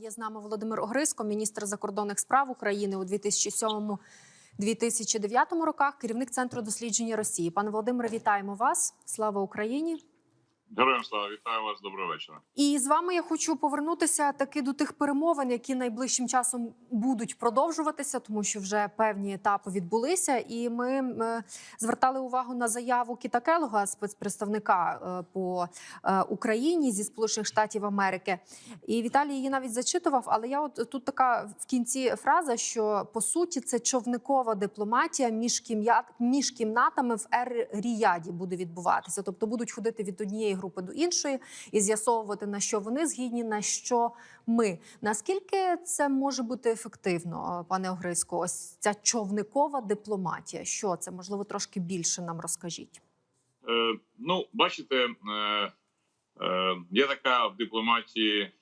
Є з нами Володимир Огриско, міністр закордонних справ України у 2007-2009 роках, керівник центру дослідження Росії. Пане Володимире, вітаємо вас! Слава Україні! Героям слава вітаю вас. Доброго вечора. І з вами я хочу повернутися таки до тих перемовин, які найближчим часом будуть продовжуватися, тому що вже певні етапи відбулися. І ми е, звертали увагу на заяву Кіта Келога, спецпредставника е, по е, Україні зі Сполучених Штатів Америки. І Віталій її навіть зачитував. Але я от тут така в кінці фраза, що по суті це човникова дипломатія між кімнатами в Ер-Ріяді буде відбуватися, тобто будуть ходити від однієї групи до іншої і з'ясовувати на що вони згідні, на що ми. Наскільки це може бути ефективно, пане Огриско? Ось ця човникова дипломатія. Що це можливо трошки більше нам розкажіть? Е, ну, бачите, е, е, є така в дипломатії,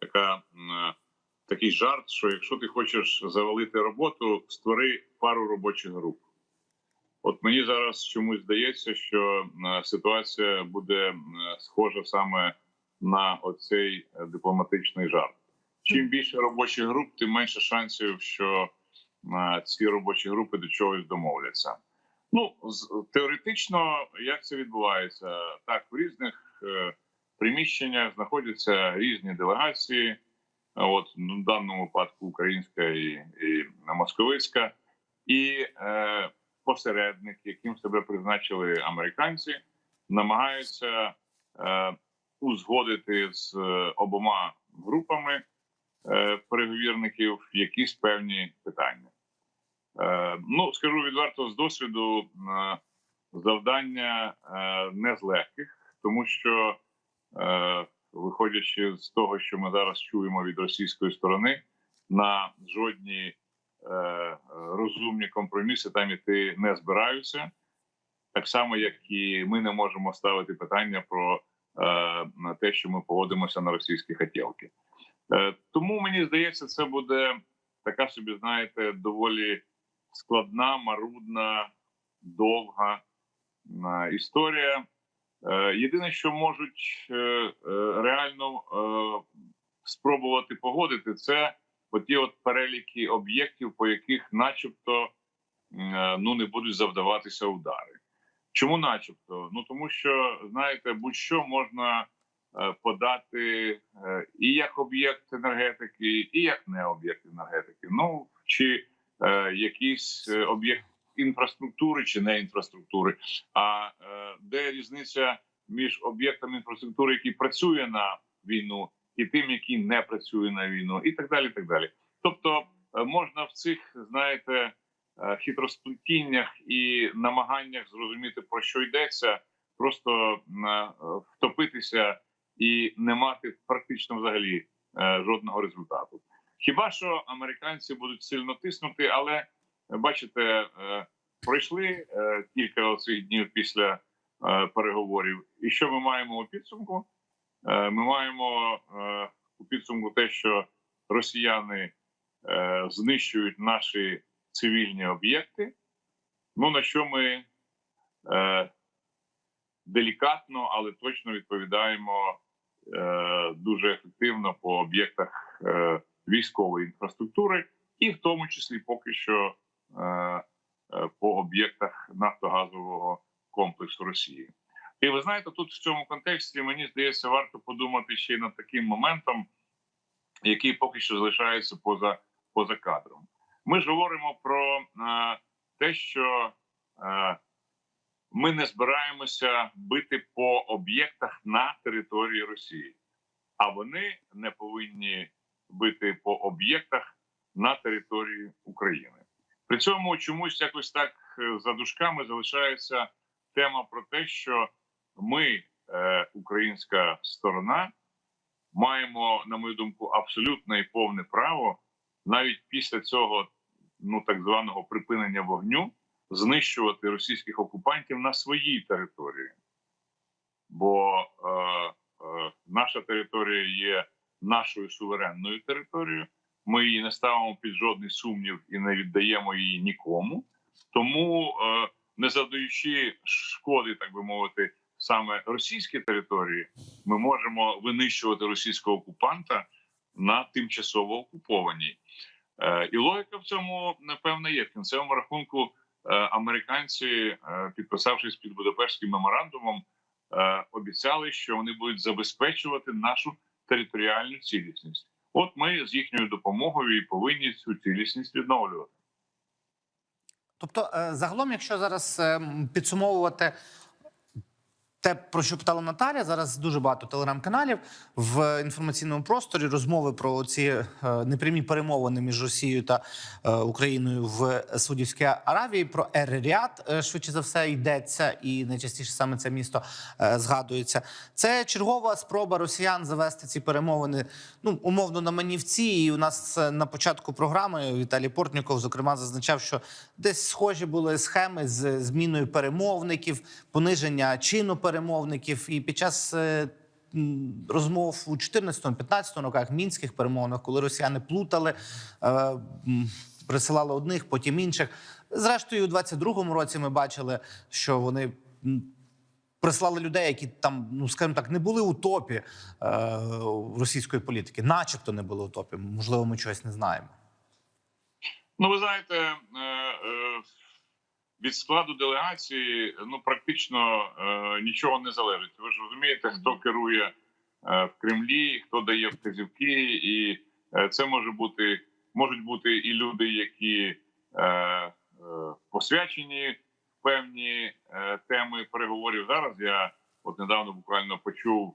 така, е, такий жарт, що якщо ти хочеш завалити роботу, створи пару робочих груп. От мені зараз чомусь здається, що е, ситуація буде е, схожа саме на оцей е, дипломатичний жарт. Чим більше робочих груп, тим менше шансів, що ці робочі групи до чогось домовляться. Ну теоретично, як це відбувається, так в різних приміщеннях знаходяться різні делегації. От ну, в даному випадку українська і, і московицька, і е, посередник, яким себе призначили американці, намагаються е, узгодити з е, обома групами е, переговірників якісь певні питання. Е, ну, скажу відверто з досвіду, е, завдання е, не з легких, тому що, е, виходячи з того, що ми зараз чуємо від російської сторони, на жодні е, розумні компроміси там іти не збираються. Так само, як і ми не можемо ставити питання про е, те, що ми погодимося на російські хотілки. Е, тому мені здається, це буде така собі, знаєте, доволі складна, марудна, довга е, історія. Е, єдине, що можуть е, е, реально е, спробувати погодити, це оті от переліки об'єктів, по яких, начебто, е, ну не будуть завдаватися удари. Чому, начебто? Ну тому що знаєте, будь-що можна е, подати е, і як об'єкт енергетики, і як не об'єкт енергетики. Ну чи якийсь об'єкт інфраструктури чи не інфраструктури. А де різниця між об'єктом інфраструктури, який працює на війну, і тим, який не працює на війну, і так далі. так далі. Тобто е, можна в цих, знаєте, е, хитросплетіннях і намаганнях зрозуміти про що йдеться, просто е, втопитися і не мати практично взагалі жодного результату. Хіба що американці будуть сильно тиснути, але бачите, пройшли кілька оцих днів після переговорів. І що ми маємо у підсумку? Е, Ми маємо е, у підсумку те, що росіяни е, знищують наші цивільні об'єкти. Ну на що ми делікатно, але точно відповідаємо дуже ефективно по об'єктах військової інфраструктури, і в тому числі поки що по об'єктах нафтогазового комплексу Росії. І ви знаєте, тут в цьому контексті мені здається, варто подумати ще й над таким моментом, який поки що залишається поза, поза кадром. Ми ж говоримо про е, те, що е, ми не збираємося бити по об'єктах на території Росії, а вони не повинні бити по об'єктах на території України. При цьому чомусь якось так е, за дужками залишається тема про те, що ми, е, українська сторона, маємо, на мою думку, абсолютне і повне право навіть після цього ну так званого припинення вогню знищувати російських окупантів на своїй території. Бо е, е, наша територія є нашою суверенною територією. Ми її не ставимо під жодний сумнів і не віддаємо її нікому. Тому, е, не завдаючи шкоди, так би мовити, саме російській території, ми можемо винищувати російського окупанта на тимчасово окупованій. Е, І логіка в цьому напевно є в кінцевому рахунку. е, Американці, е, підписавшись під Будапештським меморандумом, обіцяли, що вони будуть забезпечувати нашу територіальну цілісність. От ми з їхньою допомогою і повинні цю цілісність відновлювати. Тобто, загалом, якщо зараз е, підсумовувати те, про що питала Наталя, зараз дуже багато телеграм-каналів в інформаційному просторі розмови про ці е, непрямі перемовини між Росією та е, Україною в Саудівській Аравії. Про Ер-Ріад, е, швидше за все йдеться, і найчастіше саме це місто згадується. Це чергова спроба росіян завести ці перемовини ну умовно на манівці. І у нас на початку програми Віталій Портніков зокрема зазначав, що десь схожі були схеми з зміною перемовників, пониження чину перемовників. І під час е, розмов у 14-15 роках мінських перемовинах, коли росіяни плутали, е, присилали одних, потім інших. Зрештою, у 22-му році ми бачили, що вони. Прислали людей, які там, ну скажімо так, не були у топі е, російської політики, начебто не були у топі. Можливо, ми чогось не знаємо. Ну, ви знаєте, від складу делегації ну практично е, нічого не залежить. Ви ж розумієте, хто керує е, в Кремлі, хто дає вказівки, і е, це може бути можуть бути і люди, які е, е, посвячені в певні е, теми переговорів. Зараз я от недавно буквально почув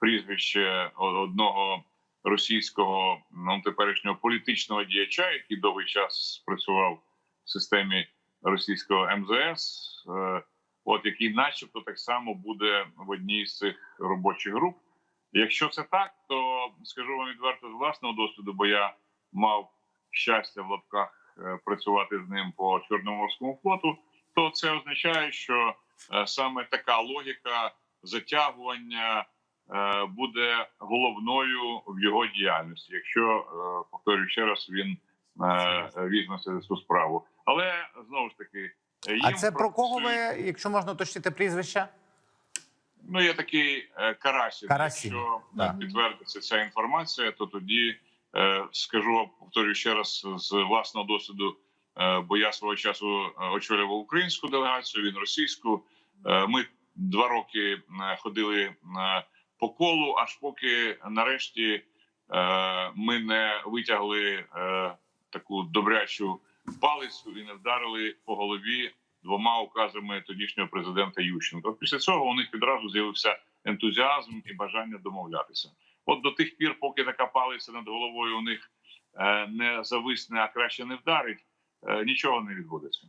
прізвище одного російського ну, теперішнього політичного діяча, який довгий час працював в системі російського МЗС, е, от який, начебто, так само буде в одній з цих робочих груп. Якщо це так, то скажу вам відверто з власного досвіду, бо я мав щастя в лапках е, працювати з ним по Чорноморському флоту, то це означає, що е, саме така логіка затягування буде головною в його діяльності, якщо повторюю ще раз, він візьметься за цю справу. Але знову ж таки, е, А це про кого ви, якщо можна уточнити прізвище? Ну, є такий е, Карасін. Карасін, Якщо да. підтвердиться ця інформація, то тоді е, скажу, повторюю ще раз з власного досвіду, е, бо я свого часу е, очолював українську делегацію, він російську. Е, ми два роки е, ходили е, по колу, аж поки нарешті е, ми не витягли е, таку добрячу палицю і не вдарили по голові двома указами тодішнього президента Ющенка. Після цього у них відразу з'явився ентузіазм і бажання домовлятися. От до тих пір, поки така палиця над головою у них е, не зависне, а краще не вдарить, е, нічого не відбудеться.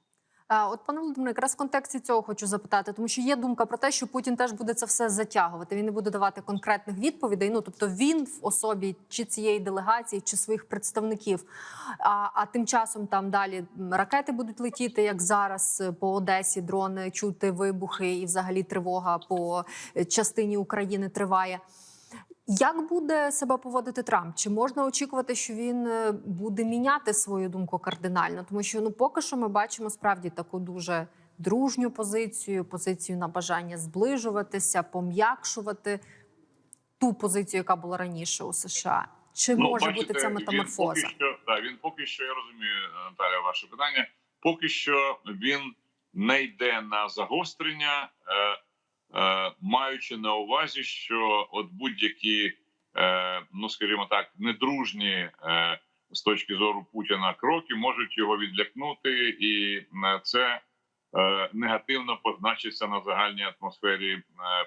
От, пане Володимире, якраз в контексті цього хочу запитати, тому що є думка про те, що Путін теж буде це все затягувати. Він не буде давати конкретних відповідей. Ну тобто він в особі чи цієї делегації, чи своїх представників. А, а тим часом там далі ракети будуть летіти, як зараз е, по Одесі, дрони чути вибухи, і взагалі тривога по е, частині України триває. Як буде себе поводити Трамп? Чи можна очікувати, що він е, буде міняти свою думку кардинально? Тому що ну поки що ми бачимо справді таку дуже дружню позицію, позицію на бажання зближуватися, пом'якшувати ту позицію, яка була раніше у США. Чи може Ну, бачите, бути ця Він метаморфоза? поки що, да, він поки що, я розумію, Наталя, ваше питання. Поки що він не йде на загострення, е, маючи на увазі, що от будь-які, е, ну скажімо так, недружні е, з точки зору Путіна кроки можуть його відлякнути, і е, це е, негативно позначиться на загальній атмосфері е,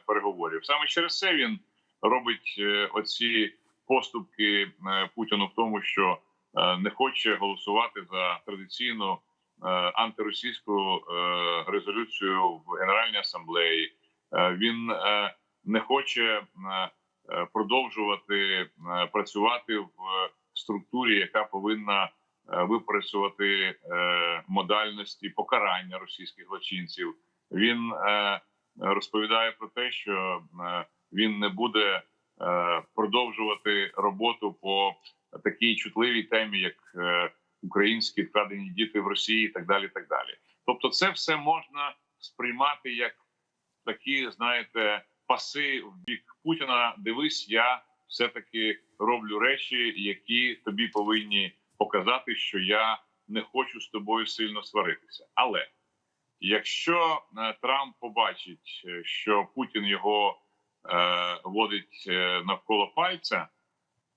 переговорів. Саме через це він робить е, оці поступки е, Путіну в тому, що е, не хоче голосувати за традиційну е, антиросійську е, резолюцію в Генеральній асамблеї. Е, Він е, не хоче е, продовжувати працювати в структурі, яка повинна випрацювати модальності покарання російських злочинців. Він розповідає про те, що він не буде продовжувати роботу по такій чутливій темі, як українські вкрадені діти в Росії, і так далі. Так далі. Тобто, це все можна сприймати як такі, знаєте, паси в бік Путіна. Дивись, я все таки роблю речі, які тобі повинні показати, що я не хочу з тобою сильно сваритися. Але якщо е, Трамп побачить, е, що Путін його е, водить е, навколо пальця,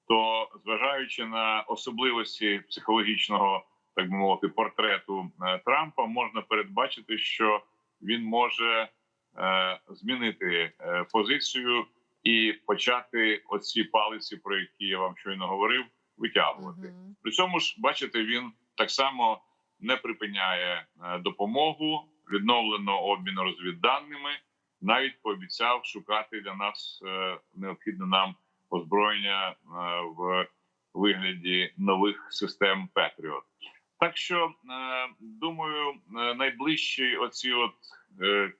то зважаючи на особливості психологічного, так би мовити, портрету Трампа, можна передбачити, що він може змінити е, позицію і почати оці палиці, про які я вам щойно говорив, витягувати. При цьому ж бачите, він так само не припиняє е, допомогу, відновлено обмін розвідданими. Навіть пообіцяв шукати для нас е, необхідне нам озброєння е, в вигляді нових систем Петріот. Так що е, думаю, е, найближчі оці от е,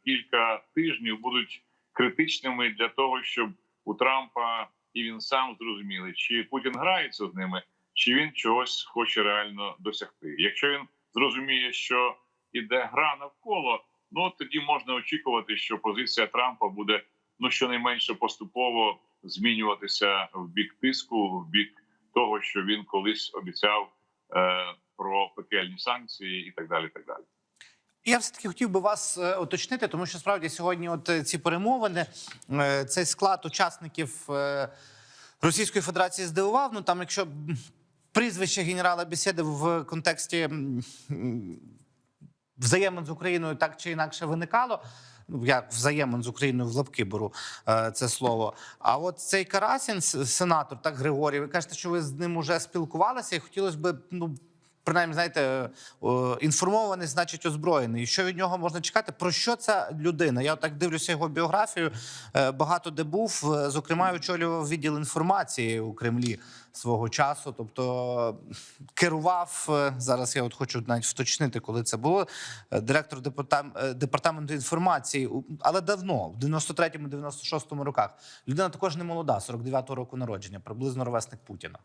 кілька тижнів будуть критичними для того, щоб у Трампа і він сам зрозуміли, чи Путін грається з ними, чи він чогось хоче реально досягти. Якщо він зрозуміє, що іде гра навколо, ну тоді можна очікувати, що позиція Трампа буде ну щонайменше поступово змінюватися в бік тиску, в бік того, що він колись обіцяв е, про пекельні санкції, і так далі. і Так далі. Я все таки хотів би вас е, уточнити, тому що справді сьогодні, от е, ці перемовини, е, цей склад учасників Російської Федерації здивував. Ну там, якщо прізвище генерала Бесєди в контексті взаємин з Україною так чи інакше виникало. Ну, я взаємин з Україною в лапки беру це слово. А от цей Карасін, сенатор, так Григорій, ви кажете, що ви з ним уже спілкувалися, і хотілося б, ну принаймні, знаєте, інформований, значить озброєний. Що від нього можна чекати? Про що ця людина? Я так дивлюся його біографію. е, Багато де був, е, зокрема, очолював відділ інформації у Кремлі свого часу. Тобто керував е, зараз. Я от хочу навіть вточнити, коли це було. Директор департам- департаменту інформації, але давно, в 93-му, 96-му роках. Людина також не молода, 49-го року народження, приблизно ровесник Путіна.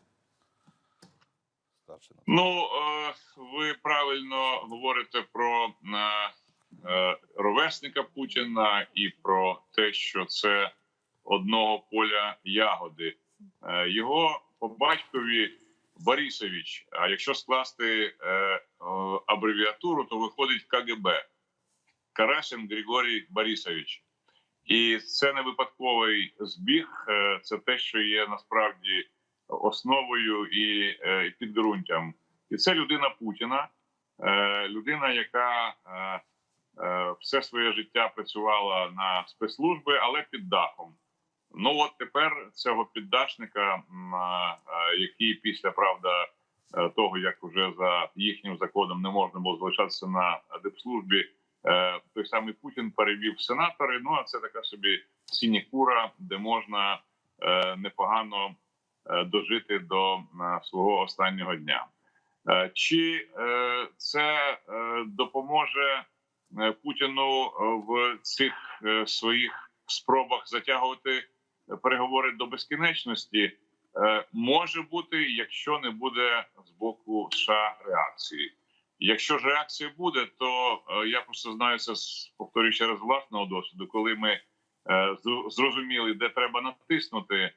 Ну е, ви правильно говорите про е, е, ровесника Путіна і про те, що це одного поля ягоди. Його по батькові Борисович. А якщо скласти абревіатуру, то виходить КГБ Карасин Григорій Борисович. І це не випадковий збіг, це те, що є насправді основою і е, підґрунтям. І це людина Путіна, е, людина, яка е, все своє життя працювала на спецслужби, але під дахом. Ну от тепер цього піддашника, який після правда того, як вже за їхнім законом не можна було залишатися на дипслужбі, той самий Путін перевів сенатори. Ну а це така собі сінікура, де можна непогано дожити до е, свого останнього дня. Е, Чи е, це е, допоможе е, Путіну е, в цих е, своїх спробах затягувати переговори до безкінечності? Е, Може бути, якщо не буде з боку США реакції. Якщо ж реакція буде, то е, я просто знаю це повторюю ще раз власного досвіду, коли ми е, зрозуміли, де треба натиснути,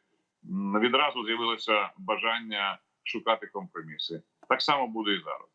відразу з'явилося бажання шукати компроміси. Так само буде і зараз.